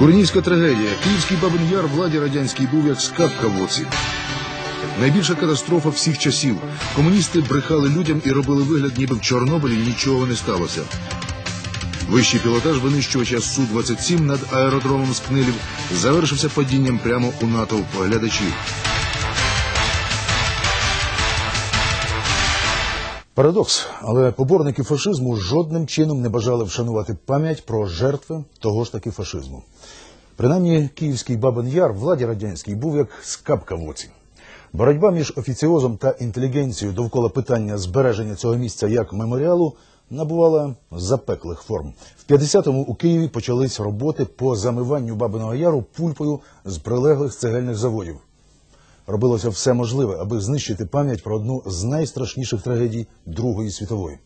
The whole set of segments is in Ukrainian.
Куренівська трагедія. Київський Бабин Яр владі радянській був як скапка в оці. Найбільша катастрофа всіх часів. Комуністи брехали людям і робили вигляд, ніби в Чорнобилі нічого не сталося. Вищий пілотаж винищувача Су-27 над аеродромом Скнилів завершився падінням прямо у натовп глядачів. Парадокс, але поборники фашизму жодним чином не бажали вшанувати пам'ять про жертви того ж таки фашизму. Принаймні, київський Бабин Яр владі радянській був як скапка в оці. Боротьба між офіціозом та інтелігенцією довкола питання збереження цього місця як меморіалу набувала запеклих форм. В 50-му у Києві почались роботи по замиванню Бабиного Яру пульпою з прилеглих цегельних заводів. Робилося все можливе, аби знищити пам'ять про одну з найстрашніших трагедій Другої світової.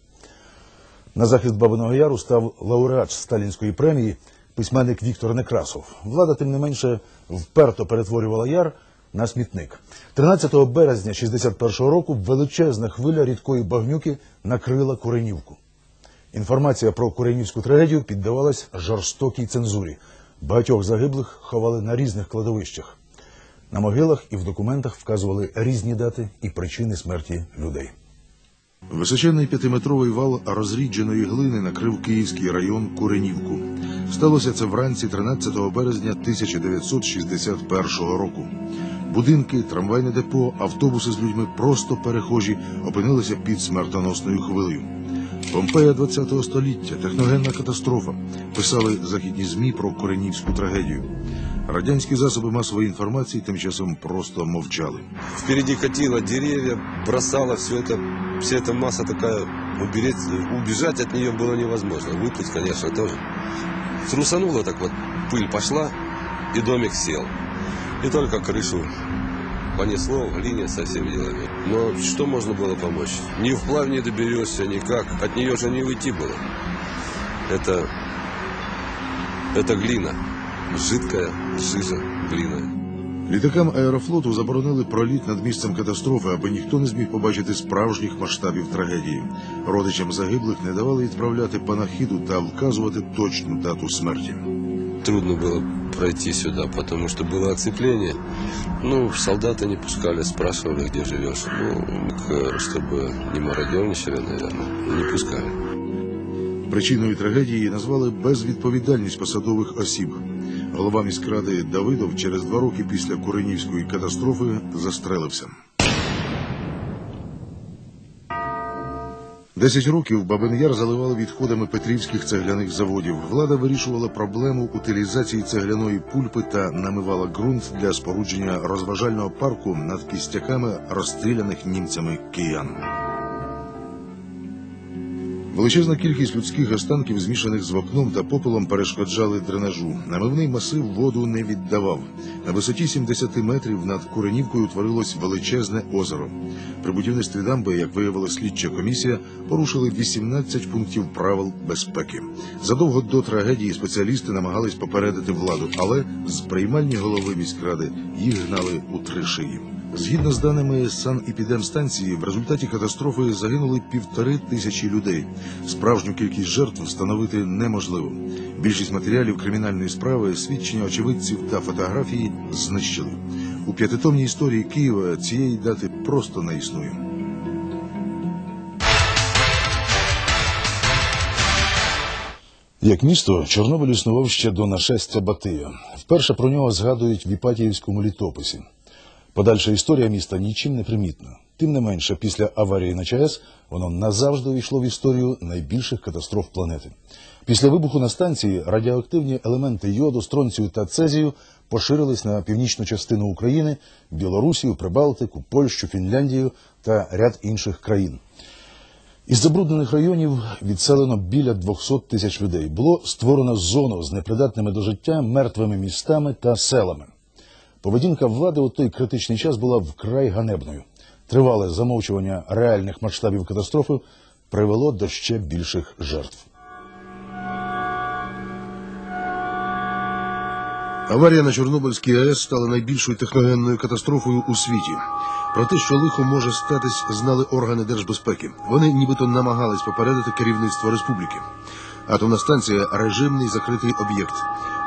На захист Бабиного Яру став лауреат Сталінської премії, письменник Віктор Некрасов. Влада, тим не менше, вперто перетворювала яр на смітник. 13 березня 61-го року величезна хвиля рідкої багнюки накрила Куренівку. Інформація про Куренівську трагедію піддавалась жорстокій цензурі. Багатьох загиблих ховали на різних кладовищах. На могилах і в документах вказували різні дати і причини смерті людей. Височенний п'ятиметровий вал розрідженої глини накрив Київський район Куренівку. Сталося це вранці 13 березня 1961 року. Будинки, трамвайне депо, автобуси з людьми, просто перехожі опинилися під смертоносною хвилею. Помпея ХХ століття, техногенна катастрофа. Писали західні ЗМІ про Коренівську трагедію. Радянські засоби масової інформації тим часом просто мовчали. Впереди катило деревья, бросало все это, вся эта масса такая, убереть, убежать от нее было невозможно. Выплыть, конечно, тоже. Трусануло так вот, пыль пошла, и домик сел. И только крышу понесло в глине со всеми делами. Но что можно было помочь? Ни вплавь не доберешься, никак. От нее же не уйти было. Это, это глина. Жидкая жижа глина. Літакам аерофлоту заборонили проліт над місцем катастрофи, аби ніхто не зміг побачити справжніх масштабів трагедії. Родичам загиблих не давали відправляти панахіду та вказувати точну дату смерті. Трудно было пройти сюда, потому что было оцепление. Ну, солдаты не пускали, спрашивали, где живешь. Ну, к- чтобы не мародерничали, наверное, не пускали. Причиною трагедії назвали безвідповідальність посадових осіб. Голова міськради Давидов через два роки після Куренівської катастрофи застрелився. Десять років Бабин Яр заливали відходами петрівських цегляних заводів. Влада вирішувала проблему утилізації цегляної пульпи та намивала ґрунт для спорудження розважального парку над кістяками розстріляних німцями киян. Величезна кількість людських останків, змішаних з вапном та попелом, перешкоджали дренажу. Намивний масив воду не віддавав. На висоті 70 метрів над Куренівкою утворилось величезне озеро. При будівництві дамби, як виявила слідча комісія, порушили 18 пунктів правил безпеки. Задовго до трагедії спеціалісти намагались попередити владу, але з приймальні голови міськради їх гнали у три шиї. Згідно з даними санепідемстанції, в результаті катастрофи загинули півтори тисячі людей. Справжню кількість жертв встановити неможливо. Більшість матеріалів кримінальної справи, свідчення очевидців та фотографії знищили. У п'ятитомній історії Києва цієї дати просто не існує. Як місто, Чорнобиль існував ще до нашестя Батия. Вперше про нього згадують в Іпатіївському літописі. Подальша історія міста нічим не примітна. Тим не менше, після аварії на ЧАЕС воно назавжди увійшло в історію найбільших катастроф планети. Після вибуху на станції радіоактивні елементи йоду, стронцію та цезію поширились на північну частину України, Білорусію, Прибалтику, Польщу, Фінляндію та ряд інших країн. Із забруднених районів відселено біля 200 тисяч людей. Було створено зону з непридатними до життя мертвими містами та селами. Поведінка влади у той критичний час була вкрай ганебною. Тривале замовчування реальних масштабів катастрофи привело до ще більших жертв. Аварія на Чорнобильській АЕС стала найбільшою техногенною катастрофою у світі. Про те, що лихо може статись, знали органи держбезпеки. Вони нібито намагались попередити керівництво республіки. Атомна станція режимний закритий об'єкт.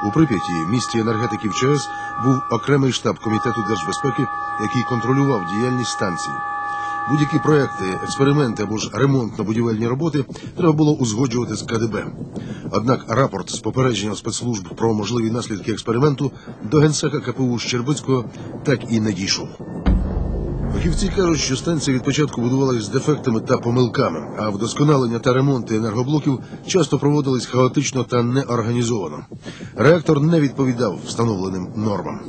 У Прип'яті, місті енергетиків ЧАЕС, був окремий штаб комітету держбезпеки, який контролював діяльність станції. Будь-які проекти, експерименти або ж ремонтно-будівельні роботи треба було узгоджувати з КДБ. Однак рапорт з попередженням спецслужб про можливі наслідки експерименту до генсека КПУ Щербицького так і не дійшов. Фахівці кажуть, що станція від початку будувалась з дефектами та помилками, а вдосконалення та ремонти енергоблоків часто проводились хаотично та неорганізовано. Реактор не відповідав встановленим нормам.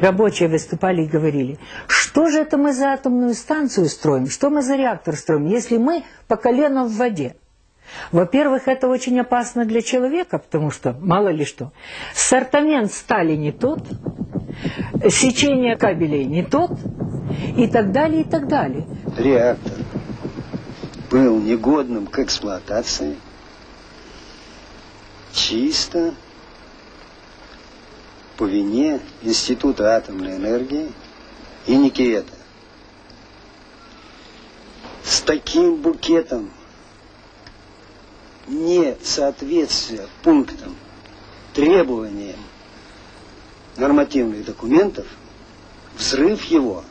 Рабочие выступали и говорили, что же это мы за атомную станцию строим, что мы за реактор строим, если мы по колено в воде. Во-первых, это очень опасно для человека, потому что, мало ли что, сортамент стали не тот, сечение кабелей не тот, и так далее, и так далее. реактор был негодным к эксплуатации, чисто по вине Института атомной энергии и Никиета. С таким букетом несоответствия пунктам, требованиям нормативных документов, взрыв его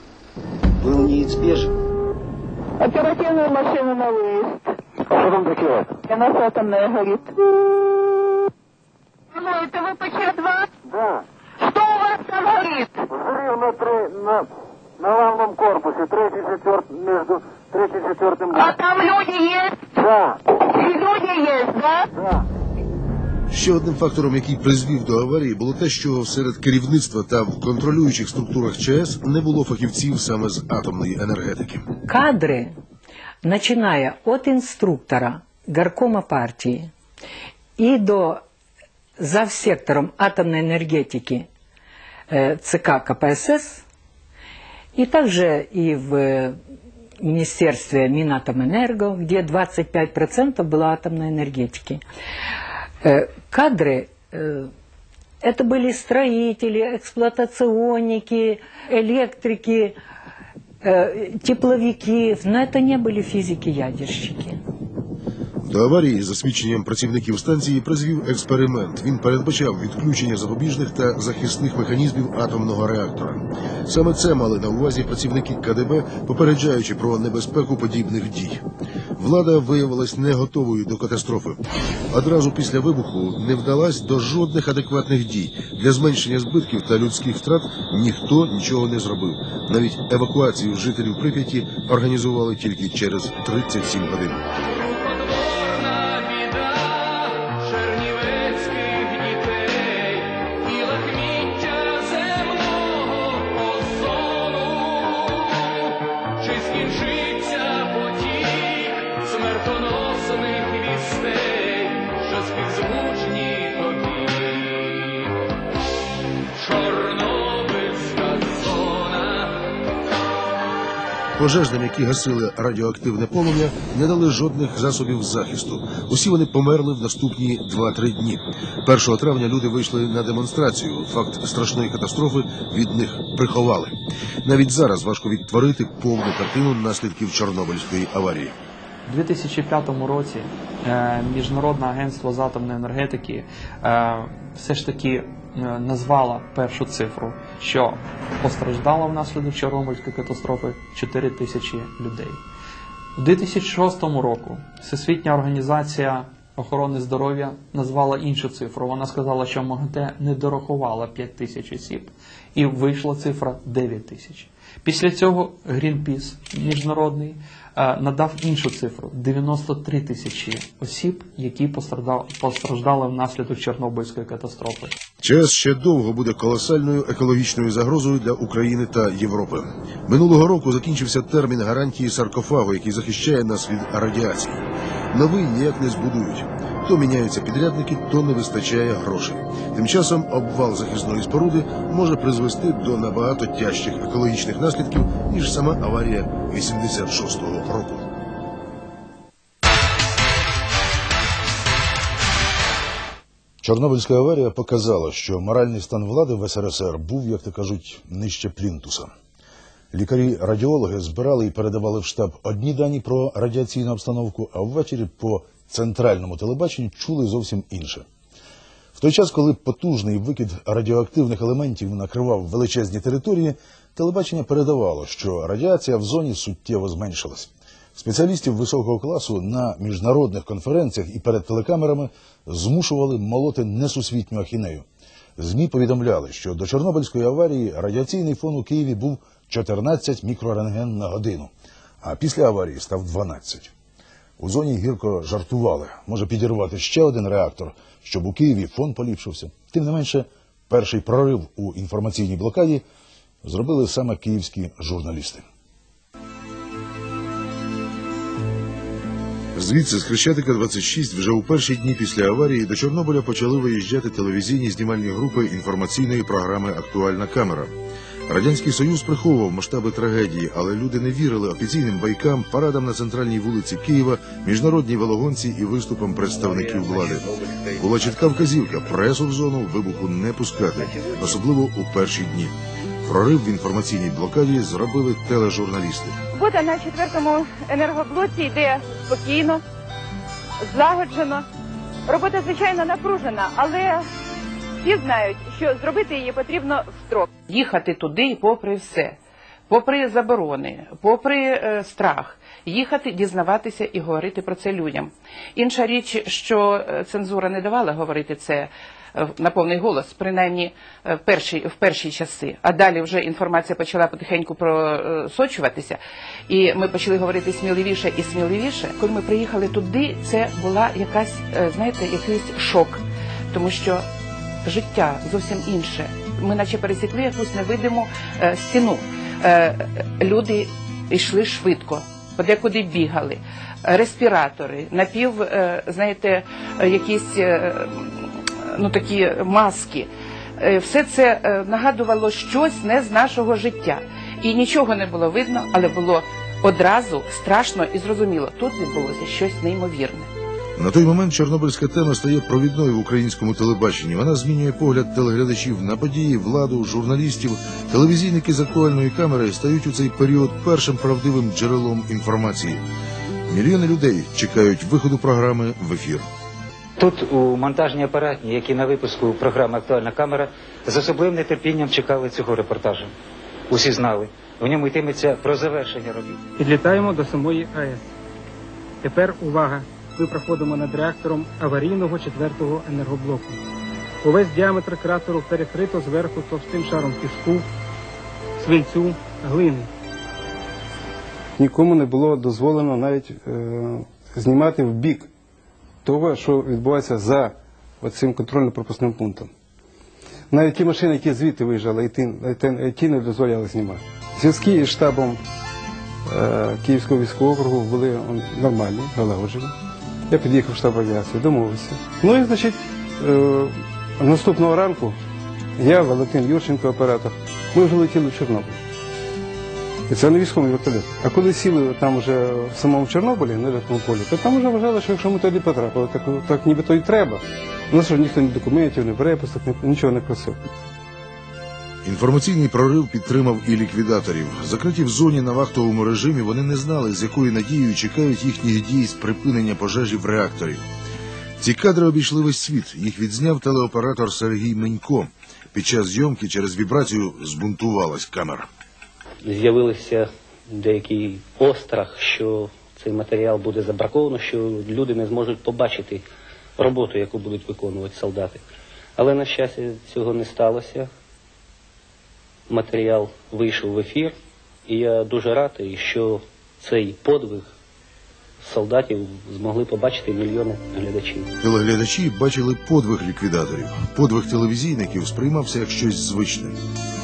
был неизбежен. Оперативную машину на выезд. Что там такое? У нас атомная горит. Ну, это ВПЧ-2? Да, Что у вас там горит? взрыв на, три, на, на главном корпусе, третий, четвертый, между третьим и четвертым. А там люди есть? Да, И люди есть, да? да. Ще одним фактором, який призвів до аварії, було те, що серед керівництва та в контролюючих структурах ЧАЕС не було фахівців саме з атомної енергетики. Кадры, начиная от инструктора горкома партии и до завсектором атомной энергетики э, ЦК КПСС, и также и в э, Министерстве Минатомэнерго, где 25% было атомной энергетики. Э, Кадры э, это были строители, эксплуатационники, электрики, э, тепловики, но это не были физики-ядерщики. До аварії, за свідченням працівників станції, призвів експеримент. Він передбачав відключення запобіжних та захисних механізмів атомного реактора. Саме це мали на увазі працівники КДБ, попереджаючи про небезпеку подібних дій. Влада виявилась не готовою до катастрофи. Одразу після вибуху не вдалась до жодних адекватних дій. Для зменшення збитків та людських втрат ніхто нічого не зробив. Навіть евакуацію жителів Прип'яті організували тільки через 37 годин. Пожежним, які гасили радіоактивне полум'я, не дали жодних засобів захисту. Усі вони померли в наступні 2-3 дні. 1 травня люди вийшли на демонстрацію. Факт страшної катастрофи від них приховали. Навіть зараз важко відтворити повну картину наслідків Чорнобильської аварії. У 2005 році е, Міжнародне агентство з атомної енергетики е, все ж таки е, назвало першу цифру, що постраждало внаслідок Чорнобильської катастрофи 4 тисячі людей. У 2006 року Всесвітня організація охорони здоров'я назвала іншу цифру. Вона сказала, що МАГАТЕ не дорахувала 5 тисяч осіб, і вийшла цифра 9 тисяч. Після цього Greenpeace міжнародний надав іншу цифру 93 тисячі осіб, які постраждали, постраждали внаслідок Чорнобильської катастрофи. ЧАЕС ще довго буде колосальною екологічною загрозою для України та Європи. Минулого року закінчився термін гарантії саркофагу, який захищає нас від радіації. Новий ніяк не збудують. То міняються підрядники, то не вистачає грошей. Тим часом обвал захисної споруди може призвести до набагато тяжчих екологічних наслідків, ніж сама аварія 86-го року. Чорнобильська аварія показала, що моральний стан влади в СРСР був, як то кажуть, нижче плінтуса. Лікарі-радіологи збирали і передавали в штаб одні дані про радіаційну обстановку, а ввечері по центральному телебаченню чули зовсім інше. В той час, коли потужний викид радіоактивних елементів накривав величезні території, телебачення передавало, що радіація в зоні суттєво зменшилась. Спеціалістів високого класу на міжнародних конференціях і перед телекамерами змушували молоти несусвітню ахінею. ЗМІ повідомляли, що до Чорнобильської аварії радіаційний фон у Києві був 14 мікрорентген на годину, а після аварії став 12. У зоні гірко жартували. Може підірвати ще один реактор, щоб у Києві фон поліпшився. Тим не менше, перший прорив у інформаційній блокаді зробили саме київські журналісти. Звідси з Хрещатика 26 вже у перші дні після аварії до Чорнобиля почали виїжджати телевізійні знімальні групи інформаційної програми Актуальна камера. Радянський Союз приховував масштаби трагедії, але люди не вірили офіційним байкам, парадам на центральній вулиці Києва, міжнародній велогонці і виступам представників влади. Була чітка вказівка пресу в зону вибуху не пускати, особливо у перші дні. Прорив в інформаційній блокаді зробили тележурналісти. Робота на четвертому енергоблоці йде спокійно, злагоджено. Робота, звичайно, напружена, але всі знають, що зробити її потрібно в строк. їхати туди попри все, попри заборони, попри е, страх, їхати, дізнаватися і говорити про це людям. Інша річ, що е, цензура не давала говорити це е, на повний голос, принаймні е, в перші, в перші часи. А далі вже інформація почала потихеньку просочуватися, і ми почали говорити сміливіше і сміливіше. Коли ми приїхали туди, це була якась, е, знаєте, якийсь шок, тому що життя зовсім інше. Ми наче пересікли якусь невидиму е, стіну. Е, люди йшли швидко, подекуди бігали, респіратори, напів, е, знаєте, якісь е, ну, такі маски. Е, Все це е, нагадувало щось не з нашого життя. І нічого не було видно, але було одразу страшно і зрозуміло. Тут відбулося щось неймовірне. На той момент чорнобильська тема стає провідною в українському телебаченні. Вона змінює погляд телеглядачів на події, владу, журналістів. Телевізійники з актуальної камери стають у цей період першим правдивим джерелом інформації. Мільйони людей чекають виходу програми в ефір. Тут у монтажній апаратні, які на випуску програми Актуальна камера з особливим нетерпінням чекали цього репортажу. Усі знали. В ньому йтиметься про завершення робіт. Підлітаємо до самої АЕС. Тепер увага. Ми проходимо над реактором аварійного четвертого енергоблоку. Увесь діаметр кратеру перекрито зверху товстим шаром піску, свинцю, глини. Нікому не було дозволено навіть е, знімати в бік того, що відбувається за цим контрольно-пропускним пунктом. Навіть ті машини, які звідти виїжджали, і ті, ті не дозволяли знімати. Зв'язки із штабом е, Київського військового округу були нормальні, налагоджені. Я під'їхав в штаб авіації, домовився. Ну і, значить, е, наступного ранку я, Валентин Юрченко, оператор, ми вже летіли в Чорнобиль. І це не військовий вертольот. А коли сіли там вже в самому Чорнобилі, на льотному полі, то там вже вважали, що якщо ми туди потрапили, так, так нібито і треба. У нас ж ніхто ні документів, ні переписок, нічого не просив. Інформаційний прорив підтримав і ліквідаторів. Закриті в зоні на вахтовому режимі, вони не знали, з якою надією чекають їхніх дій з припинення пожежі в реакторі. Ці кадри обійшли весь світ. Їх відзняв телеоператор Сергій Менько. Під час зйомки через вібрацію збунтувалась камера. З'явився деякий острах, що цей матеріал буде забраковано, що люди не зможуть побачити роботу, яку будуть виконувати солдати. Але, на щастя, цього не сталося. Матеріал вийшов в ефір, і я дуже радий, що цей подвиг солдатів змогли побачити мільйони глядачів. Телеглядачі бачили подвиг ліквідаторів. Подвиг телевізійників сприймався як щось звичне.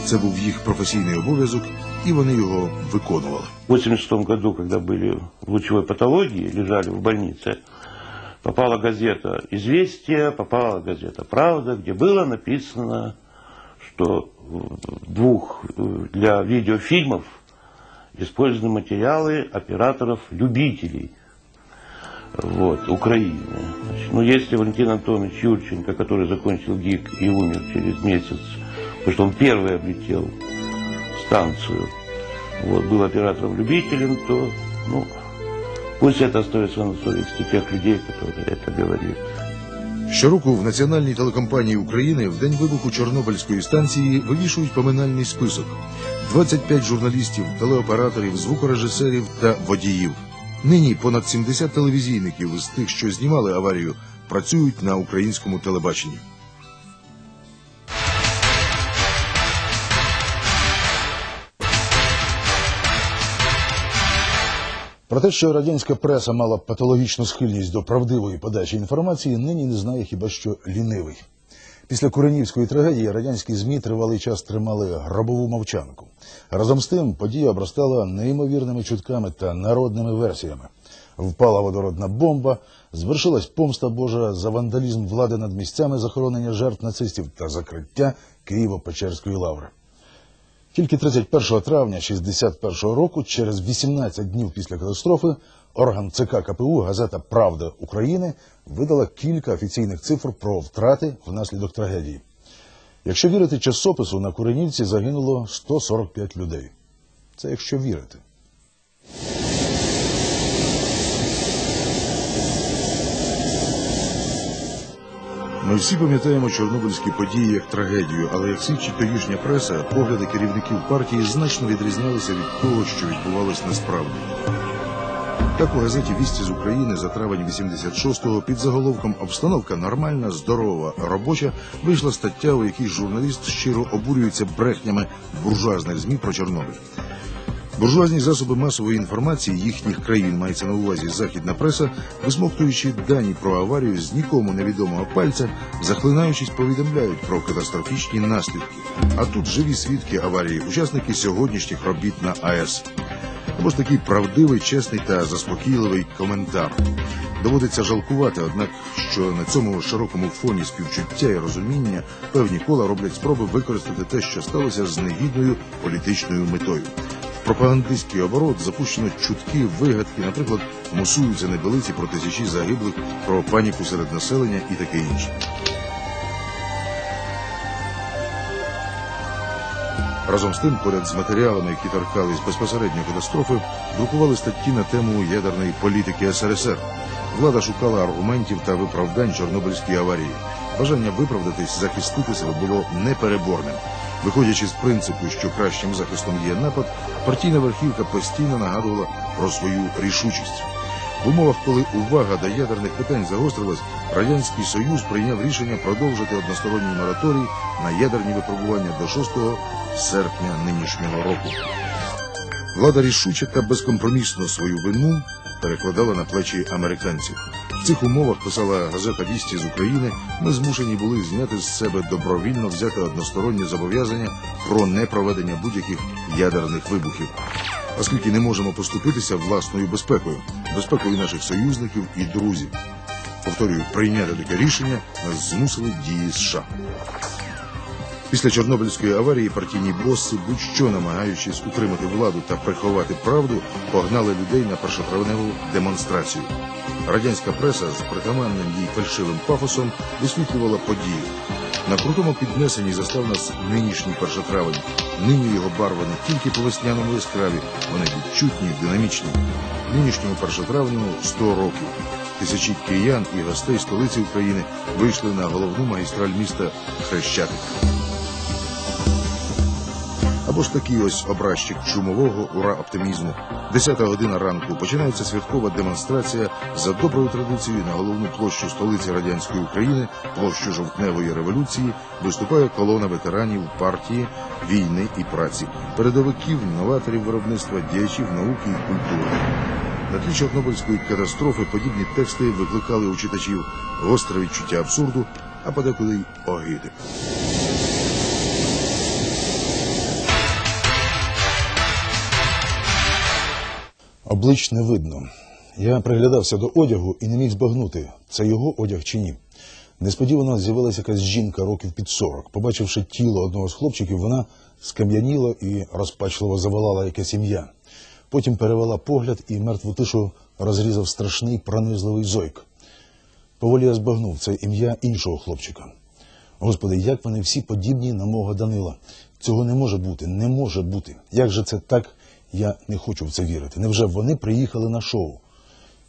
Це був їх професійний обов'язок, і вони його виконували. В 86 году, когда были в лучевой патологии, лежали в больнице, попала газета «Известия», попала газета «Правда», где было написано, что двух э, для видеофильмов использованы материалы операторов-любителей вот, Украины. Значит, ну, если Валентин Антонович Юрченко, который закончил ГИК и умер через месяц, потому что он первый облетел станцию, вот, был оператором-любителем, то, ну, пусть это остается на совести тех людей, которые это говорили. Щороку в Національній телекомпанії України в день вибуху Чорнобильської станції вивішують поминальний список. 25 журналістів, телеоператорів, звукорежисерів та водіїв. Нині понад 70 телевізійників з тих, що знімали аварію, працюють на українському телебаченні. Про те, що радянська преса мала патологічну схильність до правдивої подачі інформації, нині не знає хіба що лінивий. Після Куренівської трагедії радянські ЗМІ тривалий час тримали гробову мовчанку. Разом з тим подія обростала неймовірними чутками та народними версіями. Впала водородна бомба, звершилась помста Божа за вандалізм влади над місцями захоронення жертв нацистів та закриття Києво-Печерської лаври. Тільки 31 травня 61 року, через 18 днів після катастрофи, орган ЦК КПУ газета Правда України видала кілька офіційних цифр про втрати внаслідок трагедії. Якщо вірити часопису, на Куренівці загинуло 145 людей. Це якщо вірити. Ми всі пам'ятаємо чорнобильські події як трагедію, але як свідчить тодішня преса, погляди керівників партії значно відрізнялися від того, що відбувалось насправді. Так у газеті Вісті з України за травень 86-го під заголовком Обстановка нормальна, здорова, робоча вийшла стаття, у якій журналіст щиро обурюється брехнями буржуазних ЗМІ про Чорнобиль. Буржуазні засоби масової інформації їхніх країн мається на увазі західна преса, висмоктуючи дані про аварію з нікому невідомого пальця, захлинаючись, повідомляють про катастрофічні наслідки. А тут живі свідки аварії, учасники сьогоднішніх робіт на АЕС. Або ж такий правдивий, чесний та заспокійливий коментар. Доводиться жалкувати, однак, що на цьому широкому фоні співчуття і розуміння певні кола роблять спроби використати те, що сталося з негідною політичною метою. Пропагандистський оборот запущено чутки, вигадки, наприклад, мусуються небелиці про тисячі загиблих, про паніку серед населення і таке інше. Разом з тим, поряд з матеріалами, які торкались безпосередньо катастрофи, друкували статті на тему ядерної політики СРСР. Влада шукала аргументів та виправдань Чорнобильській аварії. Бажання виправдатись, захистити себе було непереборним. Виходячи з принципу, що кращим захистом є напад, партійна верхівка постійно нагадувала про свою рішучість. В умовах, коли увага до ядерних питань загострилась, Радянський Союз прийняв рішення продовжити односторонній мораторій на ядерні випробування до 6 серпня нинішнього року. Влада рішуче та безкомпромісно свою вину перекладала на плечі американців. В цих умовах писала газета Вісті з України. Ми змушені були зняти з себе добровільно взяти одностороннє зобов'язання про непроведення будь-яких ядерних вибухів, оскільки не можемо поступитися власною безпекою, безпекою наших союзників і друзів. Повторюю, прийняти таке рішення нас змусили дії США. Після Чорнобильської аварії партійні боси, будь-що намагаючись утримати владу та приховати правду, погнали людей на першотравневу демонстрацію. Радянська преса з притаманним їй фальшивим пафосом висвітлювала події. На крутому піднесенні застав нас нинішній першотравень. Нині його барви не тільки по весняному яскраві, вони відчутні, динамічні. Нинішньому першотравню 100 років. Тисячі киян і гостей столиці України вийшли на головну магістраль міста Хрещатик. Або ж такий ось образчик чумового ура оптимізму. Десята година ранку починається святкова демонстрація за доброю традицією на головну площу столиці радянської України, площу жовтневої революції, виступає колона ветеранів партії, війни і праці, передовиків, новаторів виробництва, діячів науки і культури. На тлі Чорнобильської катастрофи подібні тексти викликали у читачів гостре відчуття абсурду, а подекуди й огиди. Облич не видно. Я приглядався до одягу і не міг збагнути, це його одяг чи ні. Несподівано з'явилася якась жінка років під 40. Побачивши тіло одного з хлопчиків, вона скам'яніла і розпачливо заволала якесь ім'я. Потім перевела погляд і мертву тишу розрізав страшний пронизливий зойк. Поволі я збагнув це ім'я іншого хлопчика. Господи, як вони всі подібні на мого Данила. Цього не може бути, не може бути. Як же це так? Я не хочу в це вірити. Невже вони приїхали на шоу?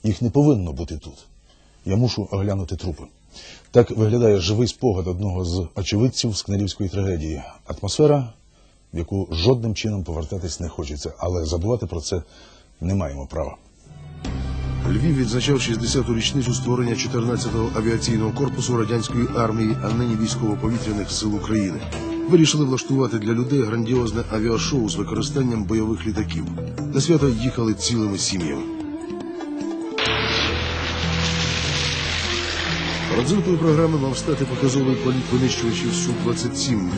Їх не повинно бути тут. Я мушу оглянути трупи. Так виглядає живий спогад одного з очевидців скнерівської трагедії. Атмосфера, в яку жодним чином повертатись не хочеться, але забувати про це не маємо права. Львів відзначав 60-ту річницю створення 14-го авіаційного корпусу радянської армії, а нині військово-повітряних сил України. Вирішили влаштувати для людей грандіозне авіашоу з використанням бойових літаків. На свято їхали цілими сім'ями. Родзинкою програми мав стати показовий політ винищувачів Су-27.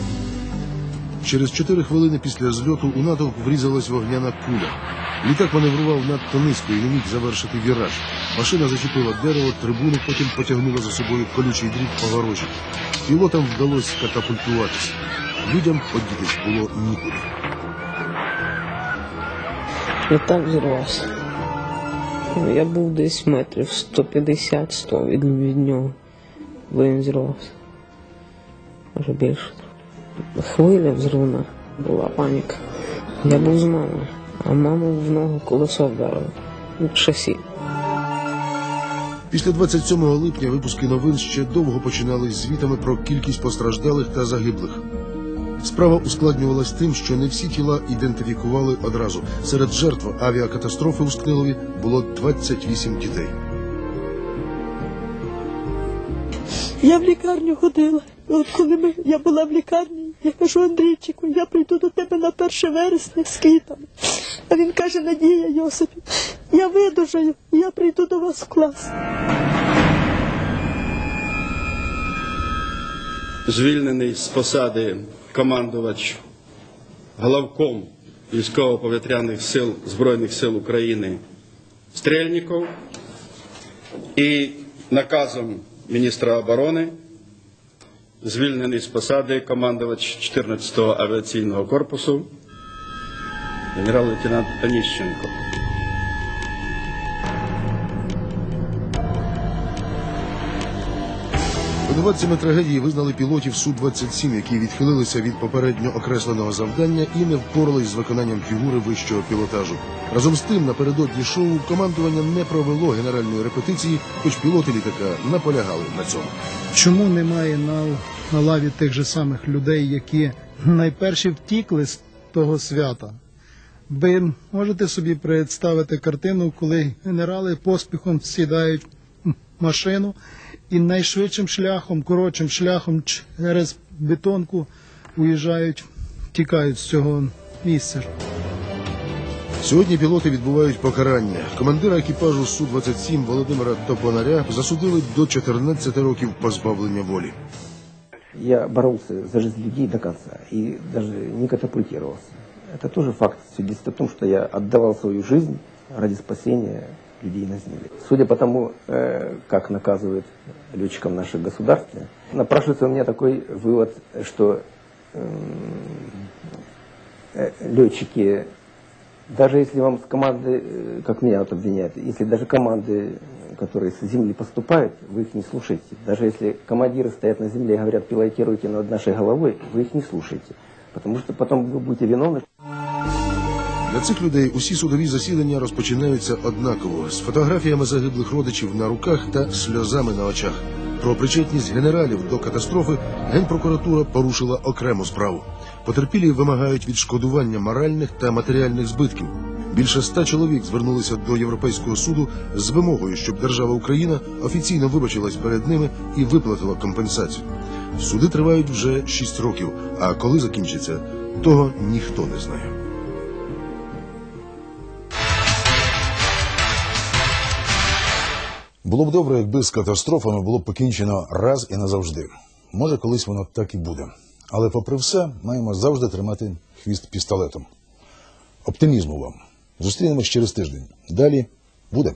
Через 4 хвилини після зльоту у натовп врізалась вогняна куля. Літак маневрував надто низько і не міг завершити віраж. Машина зачепила дерево, трибуну, потім потягнула за собою колючий дріт по ворожі. Пілотам вдалося катапультуватися. Людям подітись було нікуди. Літак зірвався. Я був десь метрів 150-100 від, від нього, він зірвався. Може більше. Хвиля взривна, була паніка. Я був з мамою, а маму в ногу колесо вдарило. Ну, Шасі. Після 27 липня випуски новин ще довго починались звітами про кількість постраждалих та загиблих. Справа ускладнювалась тим, що не всі тіла ідентифікували одразу. Серед жертв авіакатастрофи у Скнилові було 28 дітей. Я в лікарню ходила. От коли ми, я була в лікарні, я кажу, Андрійчику, я прийду до тебе на 1 вересня з квітами. А він каже, Надія Йосипів, я видужаю, я прийду до вас в клас. звільнений з посади командувач головком військово-повітряних сил Збройних сил України Стрельніков і наказом міністра оборони звільнений з посади командувач 14-го авіаційного корпусу генерал-лейтенант Оніщенко. Винуватцями трагедії визнали пілотів Су-27, які відхилилися від попередньо окресленого завдання і не впорались з виконанням фігури вищого пілотажу. Разом з тим, напередодні шоу командування не провело генеральної репетиції, хоч пілоти літака наполягали на цьому. Чому немає на, на лаві тих же самих людей, які найперші втікли з того свята? Ви можете собі представити картину, коли генерали поспіхом сідають в машину і найшвидшим шляхом, коротшим шляхом через бетонку уїжджають, тікають з цього місця. Сьогодні пілоти відбувають покарання. Командира екіпажу Су-27 Володимира Топонаря засудили до 14 років позбавлення волі. Я боролся за жизнь людей до конца и даже не катапультировался. Это тоже факт свидетельствует о том, что я отдавал свою жизнь ради спасения людей на земле. Судя по тому, э, как наказывают летчиков наших государств, напрашивается у меня такой вывод, что э, летчики, даже если вам с команды, э, как меня вот обвиняют, если даже команды, которые с земли поступают, вы их не слушаете. Даже если командиры стоят на земле и говорят, пилотируйте над нашей головой, вы их не слушаете. Потому что потом вы будете виновны. Для цих людей усі судові засідання розпочинаються однаково з фотографіями загиблих родичів на руках та сльозами на очах. Про причетність генералів до катастрофи генпрокуратура порушила окрему справу. Потерпілі вимагають відшкодування моральних та матеріальних збитків. Більше ста чоловік звернулися до Європейського суду з вимогою, щоб держава Україна офіційно вибачилась перед ними і виплатила компенсацію. Суди тривають вже шість років. А коли закінчиться, того ніхто не знає. Було б добре, якби з катастрофами було покінчено раз і назавжди. Може, колись воно так і буде. Але, попри все, маємо завжди тримати хвіст пістолетом. Оптимізму вам. Зустрінемось через тиждень. Далі буде.